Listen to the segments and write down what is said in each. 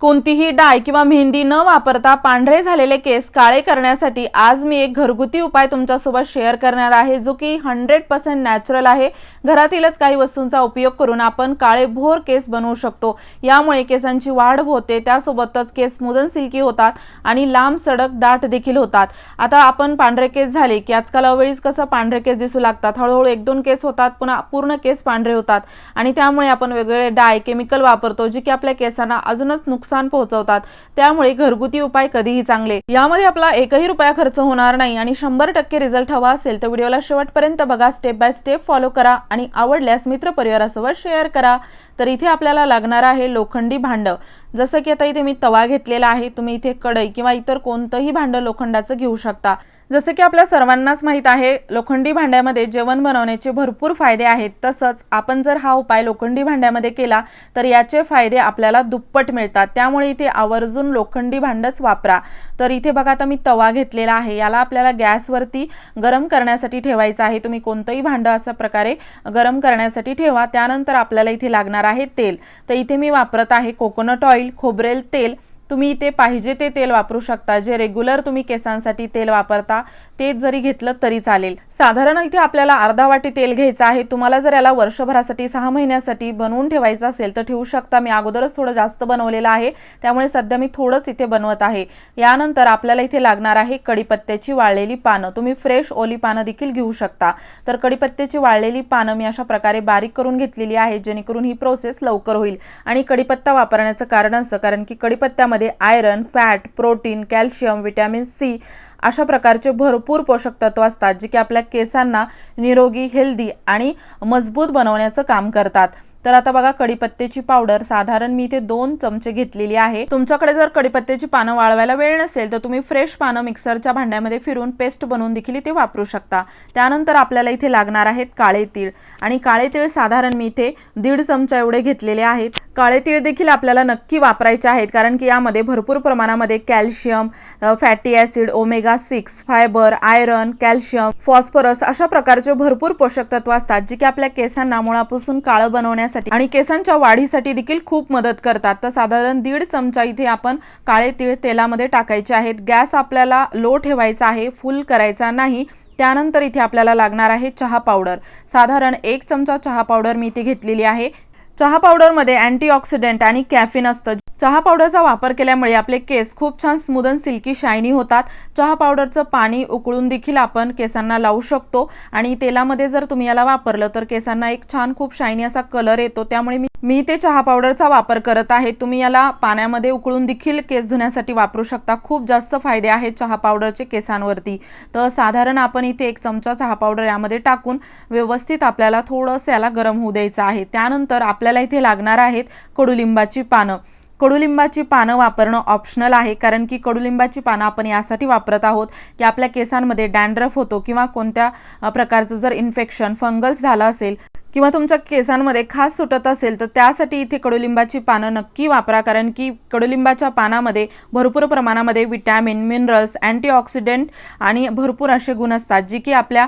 कोणतीही डाय किंवा मेहंदी न वापरता पांढरे झालेले केस काळे करण्यासाठी आज मी एक घरगुती उपाय तुमच्यासोबत शेअर करणार आहे जो की हंड्रेड पर्सेंट नॅचरल आहे. घरातीलच काही वस्तूंचा उपयोग करून आपण काळे भोर केस बनवू शकतो. यामुळे केसांची वाढ होते त्यासोबतच केस मुदन सिल्की होतात आणि लांब सडक दाट देखील होतात. आता आपण पांढरे केस झाले की आजकाल अवेळीच कसं पांढरे केस दिसू लागतात. हळूहळू एक दोन केस होतात पुन्हा पूर्ण केस पांढरे होतात. आणि त्यामुळे आपण वेगवेगळे डाय केमिकल वापरतो जे की आपल्या केसांना अजूनच नुकसान नुकसान पोहोचवतात. त्यामुळे घरगुती उपाय कधीही चांगले. यामध्ये आपला एकही रुपया खर्च होणार नाही आणि शंभर टक्के रिझल्ट हवा असेल तर व्हिडिओला शेवटपर्यंत बघा. स्टेप बाय स्टेप फॉलो करा आणि आवडल्यास मित्र परिवारासोबत शेअर करा. तर इथे आपल्याला लागणार आहे लोखंडी भांडं. जसं की आता इथे मी तवा घेतलेला आहे तुम्ही इथे कढई किंवा इतर कोणतंही भांडं लोखंडाचं घेऊ शकता. जसं की आपल्या सर्वांनाच माहीत आहे लोखंडी भांड्यामध्ये जेवण बनवण्याचे भरपूर फायदे आहेत. तसंच आपण जर हा उपाय लोखंडी भांड्यामध्ये केला तर याचे फायदे आपल्याला दुप्पट मिळतात. त्यामुळे इथे आवर्जून लोखंडी भांडंच वापरा. तर इथे बघा आता मी तवा घेतलेला आहे. याला आपल्याला गॅसवरती गरम करण्यासाठी ठेवायचं आहे. तुम्ही कोणतंही भांडं अशा प्रकारे गरम करण्यासाठी ठेवा. त्यानंतर आपल्याला इथे लागणार आहे तेल. तर इथे मी वापरत आहे कोकोनट ऑइल खोबरेल तेल तुम्ही इथे पाहिजे ते तेल वापरू शकता. जे रेग्युलर तुम्ही केसांसाठी तेल वापरता ते जरी घेतलं तरी चालेल. साधारण इथे आपल्याला अर्धा वाटी तेल घ्यायचं आहे. तुम्हाला जर याला वर्षभरासाठी सहा महिन्यासाठी बनवून ठेवायचं असेल तर ठेवू शकता. मी अगोदरच थोडं जास्त बनवलेलं आहे. त्यामुळे सध्या मी थोडंच इथे बनवत आहे. यानंतर आपल्याला इथे लागणार आहे कडीपत्त्याची वाळलेली पानं. तुम्ही फ्रेश ओली पानं देखील घेऊ शकता. तर कडीपत्त्याची वाळलेली पानं मी अशा प्रकारे बारीक करून घेतलेली आहे जेणेकरून ही प्रोसेस लवकर होईल. आणि कडीपत्ता वापरण्याचं कारण असं कारण की कडीपत्त्यामध्ये iron fat protein calcium vitamin C अशा प्रकारचे भरपूर पोषक तत्व असतात जे की आपल्या केसांना निरोगी हेल्दी आणि मजबूत बनवण्याचं काम करतात. तर आता बघा कडीपत्त्याची पावडर. साधारण मी इथे दोन चमचे घेतलेली आहे. तुमच्याकडे जर कडीपत्त्याची पानं वाळवायला वेळ नसेल तर तुम्ही फ्रेश पानं मिक्सरच्या भांड्यामध्ये फिरून पेस्ट बनवून देखील इथे वापरू शकता. त्यानंतर आपल्याला इथे लागणार आहेत काळे तीळ. आणि काळे तीळ साधारण मी इथे दीड चमचा एवढे घेतलेले आहेत. काळे तीळ देखील आपल्याला नक्की वापरायचे आहेत कारण की यामध्ये भरपूर प्रमाणामध्ये calcium fatty acid omega six fibre iron calcium phosphorus अशा प्रकारचे भरपूर पोषक तत्व असतात जे की आपल्या केसांना मुळापासून काळं बनवण्यासाठी आणि केसांच्या वाढीसाठी देखील खूप मदत करतात. तर साधारण दीड चमचा इथे आपण काळे तीळ तेलामध्ये टाकायचे आहेत. गॅस आपल्याला लो ठेवायचा आहे फुल करायचा नाही. त्यानंतर इथे आपल्याला लागणार आहे चहा पावडर. साधारण एक चमचा चहा पावडर मी इथे घेतलेली आहे. चहा पावडरमध्ये अँटीऑक्सिडंट आणि कॅफिन असतं. चहा पावडरचा वापर केल्यामुळे आपले केस खूप छान स्मूद अँड सिल्की शायनी होतात. चहा पावडरचं पाणी उकळून देखील आपण केसांना लावू शकतो. आणि तेलामध्ये जर तुम्ही याला वापरलं तर केसांना एक छान खूप शायनी असा कलर येतो. त्यामुळे मी मी ते चहा पावडरचा वापर करत आहे. तुम्ही याला पाण्यामध्ये उकळून देखील केस धुण्यासाठी वापरू शकता. खूप जास्त फायदे आहेत चहा पावडरचे केसांवरती. तर साधारण आपण इथे एक चमचा चहा पावडर यामध्ये टाकून व्यवस्थित आपल्याला थोडंसं याला गरम होऊ द्यायचं आहे. त्यानंतर आपल्याला इथे लागणार आहेत कडुलिंबाची पानं. कडुलिंबाची पानं वापरणं ऑप्शनल आहे. कारण की कडुलिंबाची पानं आपण यासाठी वापरत आहोत की आपल्या केसांमध्ये डॅन्ड्रफ होतो किंवा कोणत्या प्रकारचं जर इन्फेक्शन फंगल्स झालं असेल किंवा तुमच्या केसांमध्ये खास सुटत असेल तर त्यासाठी इथे कडुलिंबाची पानं नक्की वापरा. कारण की कडुलिंबाच्या पानामध्ये भरपूर प्रमाणामध्ये विटॅमिन मिनरल्स अँटीऑक्सिडंट आणि भरपूर असे गुण असतात जे की आपल्या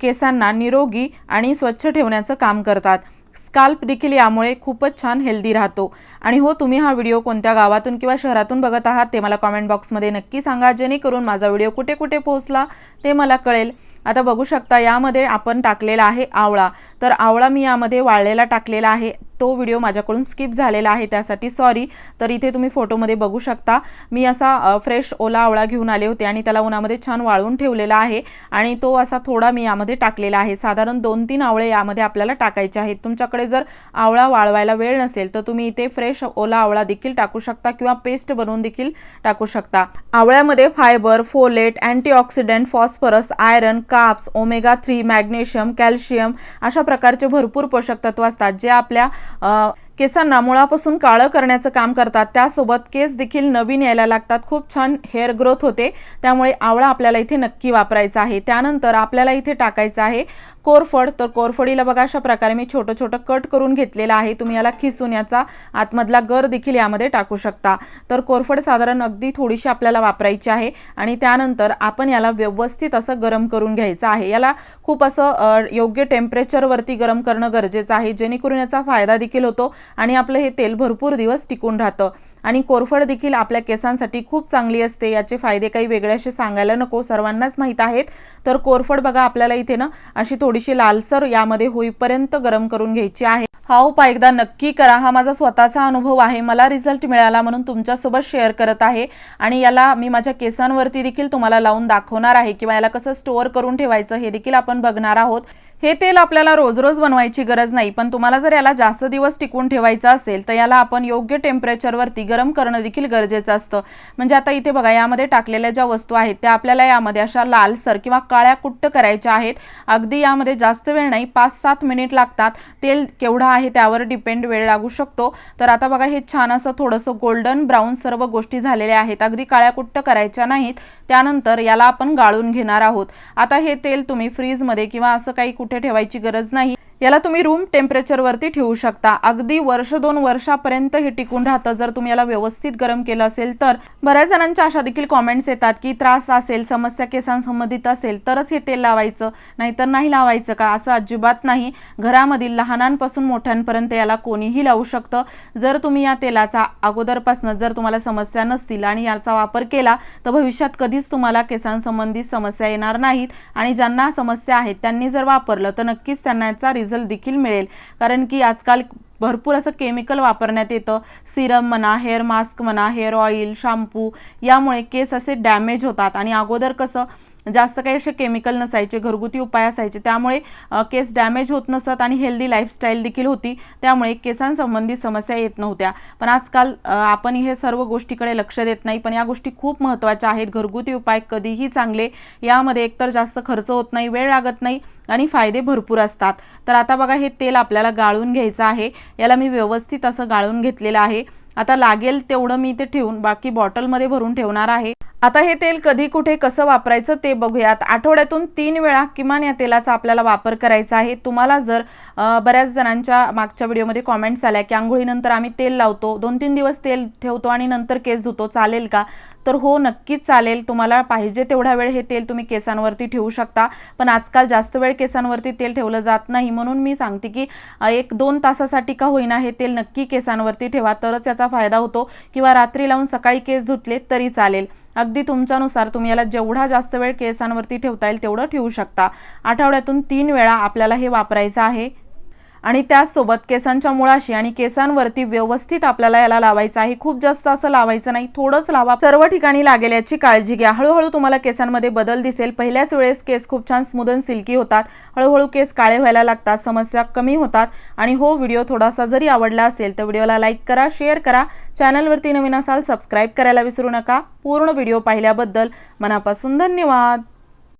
केसांना निरोगी आणि स्वच्छ ठेवण्याचं काम करतात. स्काल्प देखील यामुळे खूपच छान हेल्दी राहतो. आणि हो तुम्ही हा व्हिडिओ कोणत्या गावातून किंवा शहरातून बघत आहात ते मला कॉमेंट बॉक्समध्ये नक्की सांगा. जेणेकरून माझा व्हिडिओ कुठे कुठे पोहोचला ते मला कळेल. आता बघू शकता यामध्ये आपण टाकलेला आहे आवळा. तर आवळा मी यामध्ये वाळलेला टाकलेला आहे. तो व्हिडिओ माझ्याकडून स्किप झालेला आहे त्यासाठी सॉरी तर इथे तुम्ही फोटोमध्ये बघू शकता. मी असा फ्रेश ओला आवळा घेऊन आले होते आणि त्याला उन्हामध्ये छान वाळवून ठेवलेला आहे आणि तो असा थोडा मी यामध्ये टाकलेला आहे. साधारण दोन तीन आवळे यामध्ये आपल्याला टाकायचे आहेत. तुमच्याकडे जर आवळा वाळवायला वेळ नसेल तर तुम्ही इथे फ्रेश ओला आवळा देखील टाकू शकता किंवा पेस्ट बनवून देखील टाकू शकता. आवळ्यामध्ये fibre folate antioxidant phosphorus iron काप्स ओमेगा थ्री मॅग्नेशियम कॅल्शियम अशा प्रकारचे भरपूर पोषक तत्व असतात जे आपल्या uh, केसांना मुळापासून काळं करण्याचं काम करतात. त्यासोबत केस देखील नवीन यायला लागतात. खूप छान हेअर ग्रोथ होते. त्यामुळे आवळा आपल्याला इथे नक्की वापरायचा आहे. त्यानंतर आपल्याला इथे टाकायचं आहे कोरफड. तर कोरफडीला बघा अशा प्रकारे मी छोटं छोटं कट करून घेतलेलं आहे. तुम्ही याला खिसून याचा आतमधला गर देखील यामध्ये टाकू शकता. तर कोरफड साधारण अगदी थोडीशी आपल्याला वापरायची आहे. आणि त्यानंतर आपण याला व्यवस्थित असं गरम करून घ्यायचं आहे. याला खूप असं योग्य टेम्परेचरवरती गरम करणं गरजेचं आहे. जेणेकरून याचा फायदा देखील होतो. आणि आपलं हे तेल भरपूर दिवस टिकून राहतं. आणि कोरफड देखील आपल्या केसांसाठी खूप चांगली असते. याचे फायदे काही वेगळे सांगायला नको. सर्वांनाच माहीत आहेत. तर कोरफड बघा आपल्याला इथे ना अशी थोडीशी लालसर यामध्ये होईपर्यंत गरम करून घ्यायची आहे. हा उपाय एकदा नक्की करा. हा माझा स्वतःचा अनुभव आहे. मला रिझल्ट मिळाला म्हणून तुमच्यासोबत शेअर करत आहे. आणि याला मी माझ्या केसांवरती देखील तुम्हाला लावून दाखवणार आहे. किंवा याला कसं स्टोअर करून ठेवायचं हे देखील आपण बघणार आहोत. हे तेल आपल्याला रोज रोज बनवायची गरज नाही पण तुम्हाला जर याला जास्त दिवस टिकून ठेवायचं असेल तर याला आपण योग्य टेम्परेचरवरती गरम करणं देखील गरजेचं असतं. म्हणजे आता इथे बघा यामध्ये टाकलेल्या ज्या वस्तू आहेत त्या आपल्याला यामध्ये अशा लालसर किंवा काळ्या कुट्ट करायच्या आहेत. अगदी यामध्ये जास्त वेळ नाही पाच सात मिनिट लागतात. तेल केवढं आहे त्यावर डिपेंड वेळ लागू शकतो. तर आता बघा हे छान असं थोडंसं गोल्डन ब्राऊन सर्व गोष्टी झालेल्या आहेत. अगदी काळ्या कुट्ट करायच्या नाहीत. त्यानंतर याला आपण गाळून घेणार आहोत. आता हे तेल तुम्ही फ्रीजमध्ये किंवा असं काही कुठे ठेवायची गरज नाही. याला तुम्ही रूम टेम्परेचरवरती ठेवू शकता. अगदी वर्ष दोन वर्षापर्यंत हे टिकून राहतं. जर तुम्ही याला व्यवस्थित गरम केलं असेल तर. बऱ्याच जणांच्या अशा देखील कॉमेंट्स येतात की त्रास असेल समस्या केसांसंबंधित असेल तरच हे तेल लावायचं. नाहीतर नाही लावायचं का? असं अजिबात नाही. घरामधील लहानांपासून मोठ्यांपर्यंत याला कोणीही लावू शकतं. जर तुम्ही या तेलाचा अगोदरपासून जर तुम्हाला समस्या नसतील आणि याचा वापर केला तर भविष्यात कधीच तुम्हाला केसांसंबंधित समस्या येणार नाहीत. आणि ज्यांना समस्या आहेत त्यांनी जर वापरलं तर नक्कीच त्यांना याचा रिझल्ट देखील मिळेल. कारण की आजकाल भरपूर असं केमिकल वापरण्यात येतं. सिरम म्हणा हेअर मास्क म्हणा हेअर ऑइल शॅम्पू यामुळे केस असे डॅमेज होतात. आणि अगोदर कसं जास्त काही असे केमिकल नसायचे घरगुती उपाय असायचे. त्यामुळे केस डॅमेज होत नसत आणि हेल्दी लाईफस्टाईल देखील होती. त्यामुळे केसांसंबंधी समस्या येत नव्हत्या. पण आजकाल आपण हे सर्व गोष्टीकडे लक्ष देत नाही. पण या गोष्टी खूप महत्त्वाच्या आहेत. घरगुती उपाय कधीही चांगले यामध्ये एकतर जास्त खर्च होत नाही वेळ लागत नाही आणि फायदे भरपूर असतात. तर आता बघा हे तेल आपल्याला गाळून घ्यायचं आहे. याला मी व्यवस्थित असं गाळून घेतलेलं आहे. आता लागेल तेवढं मी ते ठेवून बाकी बॉटलमध्ये भरून ठेवणार आहे. आता हे तेल कधी कुठे कसं वापरायचं ते बघूयात. आठवड्यातून तीन वेळा किमान या तेलाचा आपल्याला वापर करायचा आहे. तुम्हाला जर बऱ्याच जणांच्या मागच्या व्हिडिओमध्ये कॉमेंट्स आल्या की आंघोळीनंतर आम्ही तेल लावतो दोन तीन दिवस तेल ठेवतो आणि नंतर केस धुतो चालेल का? तर हो नक्कीच चालेल. तुम्हाला पाहिजे तेवढा वेळ हे तेल तुम्ही केसांवरती ठेवू शकता. पण आजकाल जास्त वेळ केसांवरती तेल ठेवलं जात नाही. म्हणून मी सांगते की एक दोन तासासाठी का होईना हे तेल नक्की केसांवरती ठेवा. तरच याचा फायदा होतो. किंवा रात्री लावून सकाळी केस धुतले तरी चालेल. अगदी तुमच्यानुसार तुम्ही याला जेवढा जास्त वेळ केसांवरती ठेवता येईल तेवढं ठेवू शकता. आठवड्यातून तीन वेळा आपल्याला हे वापरायचं आहे. आणि त्याचसोबत केसांच्या मुळाशी आणि केसांवरती व्यवस्थित आपल्याला याला लावायचं आहे. खूप जास्त असं लावायचं नाही. थोडंच लावा. सर्व ठिकाणी लागेल याची काळजी घ्या. हळूहळू तुम्हाला केसांमध्ये बदल दिसेल. पहिल्याच वेळेस केस खूप छान स्मूद अँड सिल्की होतात. हळूहळू केस काळे व्हायला लागतात. समस्या कमी होतात. आणि हो व्हिडिओ थोडासा जरी आवडला असेल तर व्हिडिओला लाईक करा शेअर करा. चॅनलवरती नवीन असाल सबस्क्राईब करायला विसरू नका. पूर्ण व्हिडिओ पाहिल्याबद्दल मनापासून धन्यवाद.